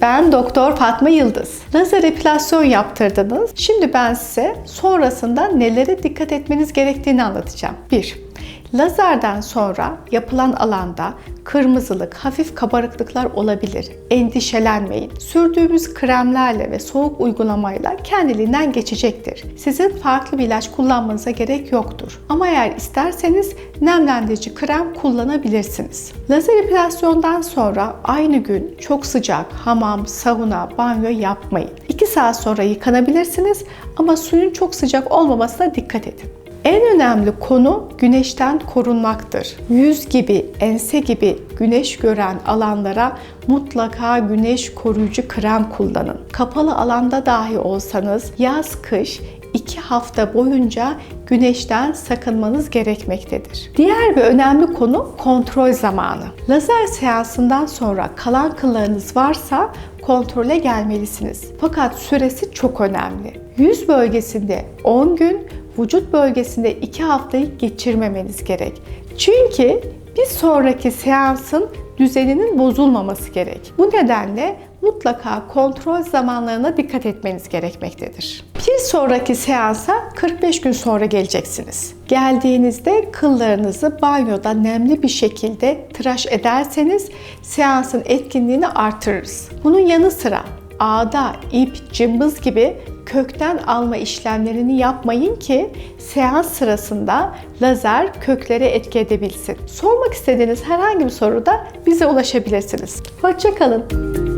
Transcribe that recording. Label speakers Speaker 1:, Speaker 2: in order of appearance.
Speaker 1: Ben Doktor Fatma Yıldız. Lazer epilasyon yaptırdınız. Şimdi ben size sonrasında nelere dikkat etmeniz gerektiğini anlatacağım. 1. Lazerden sonra yapılan alanda kırmızılık, hafif kabarıklıklar olabilir. Endişelenmeyin. Sürdüğümüz kremlerle ve soğuk uygulamayla kendiliğinden geçecektir. Sizin farklı bir ilaç kullanmanıza gerek yoktur. Ama eğer isterseniz nemlendirici krem kullanabilirsiniz. Lazer epilasyondan sonra aynı gün çok sıcak hamam, sauna, banyo yapmayın. 2 saat sonra yıkanabilirsiniz ama suyun çok sıcak olmamasına dikkat edin. En önemli konu güneşten korunmaktır. Yüz gibi, ense gibi güneş gören alanlara mutlaka güneş koruyucu krem kullanın. Kapalı alanda dahi olsanız yaz kış 2 hafta boyunca güneşten sakınmanız gerekmektedir. Diğer bir önemli konu kontrol zamanı. Lazer seansından sonra kalan kıllarınız varsa kontrole gelmelisiniz. Fakat süresi çok önemli. Yüz bölgesinde 10 gün, vücut bölgesinde 2 haftayı geçirmemeniz gerek. Çünkü bir sonraki seansın düzeninin bozulmaması gerek. Bu nedenle mutlaka kontrol zamanlarına dikkat etmeniz gerekmektedir. Bir sonraki seansa 45 gün sonra geleceksiniz. Geldiğinizde kıllarınızı banyoda nemli bir şekilde tıraş ederseniz seansın etkinliğini artırırız. Bunun yanı sıra ağda, ip, cımbız gibi kökten alma işlemlerini yapmayın ki seans sırasında lazer köklere etki edebilsin. Sormak istediğiniz herhangi bir soruda bize ulaşabilirsiniz. Hoşçakalın.